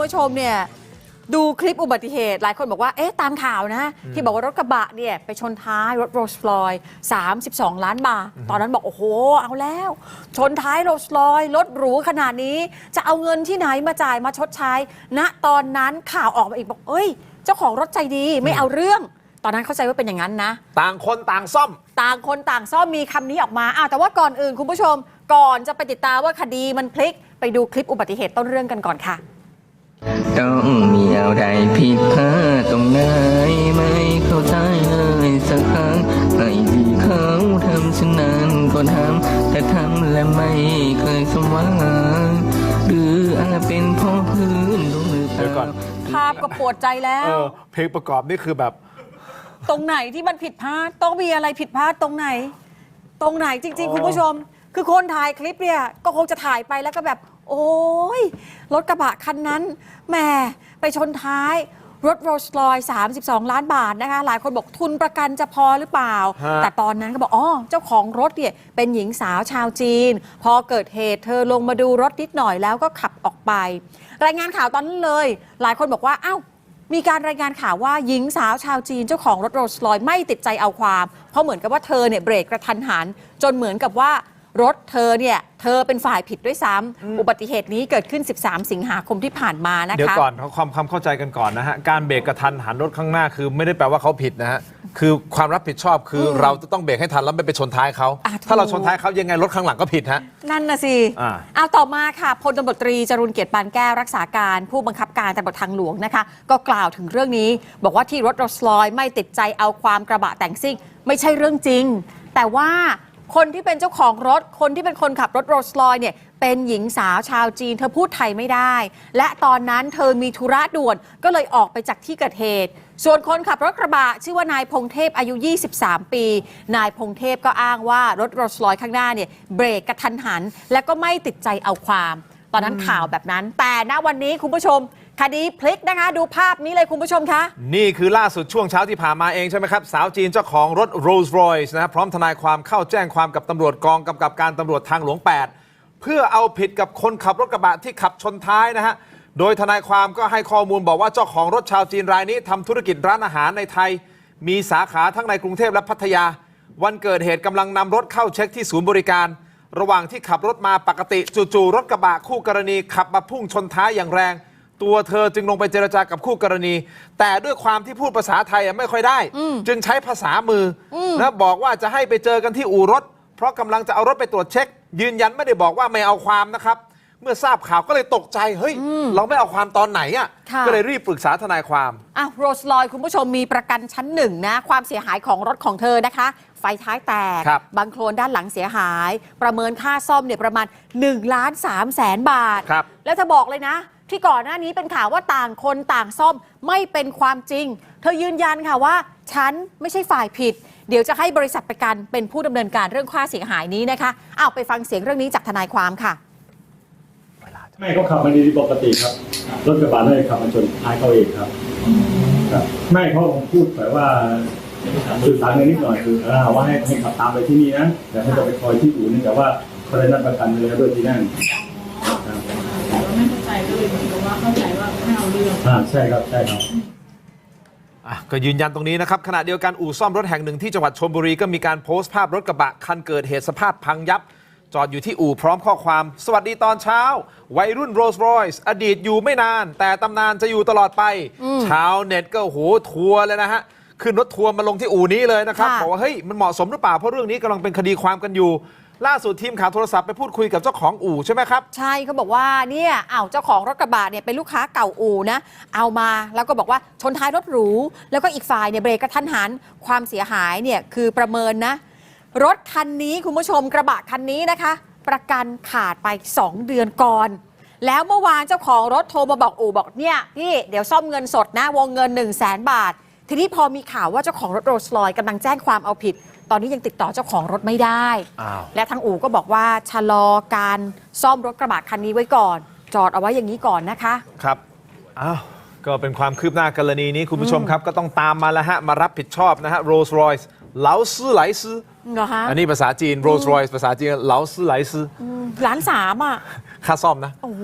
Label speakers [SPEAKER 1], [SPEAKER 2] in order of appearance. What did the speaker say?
[SPEAKER 1] ผู้ชมเนี่ยดูคลิปอุบัติเหตุ หลายคนบอกว่า เอ๊ะ ตามข่าวนะ ที่บอกว่ารถกระบะเนี่ย ไปชนท้ายรถโรลส์รอย32 ล้านบาท ตอนนั้นบอก โอ้โห เอาแล้ว ชนท้ายโรลส์รอยรถหรูขนาดนี้ จะเอาเงินที่ไหนมาจ่ายมาชดใช้ณตอนนั้นข่าวออกมาอีกบอก เอ้ย เจ้าของรถใจดีไม่เอาเรื่อง ตอนนั้นเข้าใจว่าเป็นอย่างนั้นนะ
[SPEAKER 2] ต่างคนต่างซ่อม
[SPEAKER 1] ต่างคนต่างซ่อมมีคำนี้ออกมาอ้าวแต่ว่าก่อนอื่นคุณผู้ชม ก่อนจะไปติดตามว่าคดีมันพลิก ไปดูคลิปอุบัติเหตุต้นเรื่องกันก่อนค่ะ
[SPEAKER 3] ต้องมีอะไรผิดพลาดตรงไหนไม่เข้าใจเลยสักครั้งไอ้ที่เขาทำฉะนั้นก็ทำแต่ทำและไม่เคยสมหวังหรืออาจเป็นเพราะพื้นตรงหรือเป
[SPEAKER 2] เดี๋ยวก่อ
[SPEAKER 3] ล่าน
[SPEAKER 1] ภาพก็ปวดใจแล้ว
[SPEAKER 2] เออเพลงประกอบนี่คือแบบ
[SPEAKER 1] ตรงไหนที่มันผิดพลาด ต้องมีอะไรผิดพลาดตรงไหน ตรงไหนจริงๆ
[SPEAKER 2] อ๋อ
[SPEAKER 1] คุณผู้ชม คือคนถ่ายคลิปเนี่ย ก็คงจะถ่ายไปแล้วก็แบบ โอ้ย รถกระบะคันนั้นแหมไปชนท้ายรถโรลส์รอย 32 ล้านบาทนะคะ หลายคนบอกทุนประกันจะพอหรือเปล่า
[SPEAKER 2] ฮะ
[SPEAKER 1] แต่ตอนนั้นก็บอกอ๋อเจ้าของรถเนี่ยเป็นหญิงสาวชาวจีน พอเกิดเหตุเธอลงมาดูรถนิดหน่อยแล้วก็ขับออกไป รายงานข่าวตอนนั้นเลย หลายคนบอกว่าเอ้ามีการรายงานข่าวว่าหญิงสาวชาวจีนเจ้าของรถโรลส์รอยไม่ติดใจเอาความ เพราะเหมือนกับว่าเธอเนี่ยเบรกกระทันหัน จนเหมือนกับว่า รถเธอเนี่ย เธอเป็นฝ่ายผิดด้วยซ้ำอุบัติเหตุนี้เกิดขึ้น 13 สิงหาคมที่ผ่านมานะคะ
[SPEAKER 2] เดี๋ยวก่อนเขาความความเข้าใจกันก่อนนะฮะ การเบรกกระทันหันรถข้างหน้าคือไม่ได้แปลว่าเขาผิดนะฮะ คือความรับผิดชอบคืออเราจะต้องเบรกให้ทันแล้วไม่ไปชนท้ายเขา
[SPEAKER 1] อะถูก
[SPEAKER 2] ถ้าเราชนท้ายเขายังไงรถข้างหลังก็ผิดฮะ
[SPEAKER 1] นั่นน่ะสิ
[SPEAKER 2] อ่า
[SPEAKER 1] เอาต่อมาค่ะพลตำรวจตรีจรุนเกียรติปานแก้วรักษาการผู้บังคับการตำรวจทางหลวงนะคะ ก็กล่าวถึงเรื่องนี้ บอกว่าที่รถโรลส์รอยไม่ติดใจเอาความกระบะแต่งซิ่ง ไม่ใช่เรื่องจริง แต่ว่า คนที่เป็นเจ้าของรถ คนที่เป็นคนขับรถโรลส์รอยเนี่ยเป็นหญิงสาวชาวจีน เธอพูดไทยไม่ได้ และตอนนั้นเธอมีธุระด่วนก็เลยออกไปจากที่เกิดเหตุ ส่วนคนขับรถกระบะชื่อว่านายพงเทพอายุ 23 ปี นายพงเทพก็อ้างว่ารถโรลส์รอยข้างหน้าเนี่ยเบรกกระทันหัน และก็ไม่ติดใจเอาความ ตอนนั้นข่าวแบบนั้น แต่ณวันนี้คุณผู้ชม คดีพลิกนะคะ ดูภาพนี้เลยคุณผู้ชมคะ
[SPEAKER 2] นี่คือล่าสุดช่วงเช้าที่ผ่านมาเองใช่ไหมครับ สาวจีนเจ้าของรถ Rolls Royce นะฮะพร้อมทนายความเข้าแจ้งความกับตำรวจกองกำกับการตำรวจทางหลวง 8 เพื่อเอาผิดกับคนขับรถกระบะที่ขับชนท้ายนะฮะ โดยทนายความก็ให้ข้อมูลบอกว่าเจ้าของรถชาวจีนรายนี้ทำธุรกิจร้านอาหารในไทย มีสาขาทั้งในกรุงเทพและพัทยา วันเกิดเหตุกำลังนำรถเข้าเช็คที่ศูนย์บริการ ระหว่างที่ขับรถมาปกติจู่ๆรถกระบะคู่กรณีขับมาพุ่งชนท้ายอย่างแรง ตัวเธอจึงลงไปเจรจากับคู่กรณี แต่ด้วยความที่พูดภาษาไทยอะไม่ค่อยได้ จึงใช้ภาษามืออนะบอกว่าจะให้ไปเจอกันที่อู่รถ เพราะกำลังจะเอารถไปตรวจเช็ค ยืนยันไม่ได้บอกว่าไม่เอาความนะครับ เมื่อทราบข่าวก็เลยตกใจเฮ้ย เราไม่เอาความตอนไหนอะ
[SPEAKER 1] ค่ะ
[SPEAKER 2] ก็เลยรีบปรึกษาทนายความ
[SPEAKER 1] อะโรสลอยคุณผู้ชมมีประกันชั้นหนึ่งนะ ความเสียหายของรถของเธอนะคะ ไฟท้ายแตก
[SPEAKER 2] ครับ
[SPEAKER 1] งโครนด้านหลังเสียหาย ประเมินค่าซ่อมเนี่ยประมาณ1ล้าน3แสนบาท
[SPEAKER 2] ครับ
[SPEAKER 1] แล้วเธอบอกเลยนะ ที่ก่อนหน้านี้เป็นข่าวว่าต่างคนต่างซ่อมไม่เป็นความจริง เธอยืนยันค่ะว่า ฉันไม่ใช่ฝ่ายผิด เดี๋ยวจะให้บริษัทประกันเป็นผู้ดำเนินการเรื่องค่าเสียหายนี้นะคะเอาไปฟังเสียงเรื่องนี้จากทนายความค่ะ
[SPEAKER 4] ไม่เขาขับมาดีปกติครับรถกระบะไม่ขับมาชนท้ายเขาเองครับครับไม่เขาพูดแบบว่าสื่อสารกันนิดหน่อยคือว่าให้ให้ขับตามไปที่นี่นะแต่เขาจะไปคอยที่อู่นี่แต่ว่าเขาได้นัดประกันไปแล้วด้วยที่นั่น
[SPEAKER 5] อาเรื่อง
[SPEAKER 4] อ่าใช่ครับใช่ครับ
[SPEAKER 2] อะก็ยืนยันตรงนี้นะครับขณะเดียวกันอู่ซ่อมรถแห่งหนึ่งที่จังหวัดชลบุรีก็มีการโพสต์ภาพรถกระบะคันเกิดเหตุสภาพพังยับ จอดอยู่ที่อู่พร้อมข้อความ สวัสดีตอนเช้า วัยรุ่นโรลส์รอยส์อดีตอยู่ไม่นาน แต่ตำนานจะอยู่ตลอดไป ชาวเน็ตก็โอ้โหทัวร์เลยนะฮะ ขึ้นรถทัวร์มาลงที่อู่นี้เลยนะครับ
[SPEAKER 1] ค่ะ
[SPEAKER 2] บอกว่าเฮ้ยมันเหมาะสมหรือเปล่าเพราะเรื่องนี้กำลังเป็นคดีความกันอยู่ ล่าสุดทีมข่าวโทรศัพท์ไปพูดคุยกับเจ้าของอู่ใช่ไหมครับ
[SPEAKER 1] ใช่เขาบอกว่าเนี่ยอ้าวเจ้าของรถกระบะเนี่ยเป็นลูกค้าเก่าอู่นะ เอามาแล้วก็บอกว่าชนท้ายรถหรู แล้วก็อีกฝ่ายเนี่ยเบรกกระทันหัน ความเสียหายเนี่ยคือประเมินนะ รถคันนี้คุณผู้ชมกระบะคันนี้นะคะ ประกันขาดไป 2 เดือนก่อน แล้วเมื่อวานเจ้าของรถโทรมาบอกอู่บอกเนี่ยพี่เดี๋ยวซ่อมเงินสดนะวงเงิน 1 0 0 0 0แสนบาท ทีนี้พอมีข่าวว่าเจ้าของรถโรลส์รอยกำลังแจ้งความเอาผิด ตอนนี้ยังติดต่อเจ้าของรถไม่ได้
[SPEAKER 2] อ้าว
[SPEAKER 1] และทางอู่ก็บอกว่าชะลอการซ่อมรถกระบะคันนี้ไว้ก่อน จอดเอาไว้อย่างนี้ก่อนนะคะ
[SPEAKER 2] ครับ อ้าว ก็เป็นความคืบหน้ากรณีนี้คุณผู้ชมครับ ก็ต้องตามมาแล้วฮะ มารับผิดชอบนะฮะ Rolls Royce เหลาซื้อไหลซื้อ
[SPEAKER 1] เหรอคะ
[SPEAKER 2] อันนี้ภาษาจีน Rolls Royce ภาษาจีนเหลาซื้อไหลซื้อ
[SPEAKER 1] ล้านสามอะ
[SPEAKER 2] ค่าซ่อมนะ
[SPEAKER 1] โอ้โห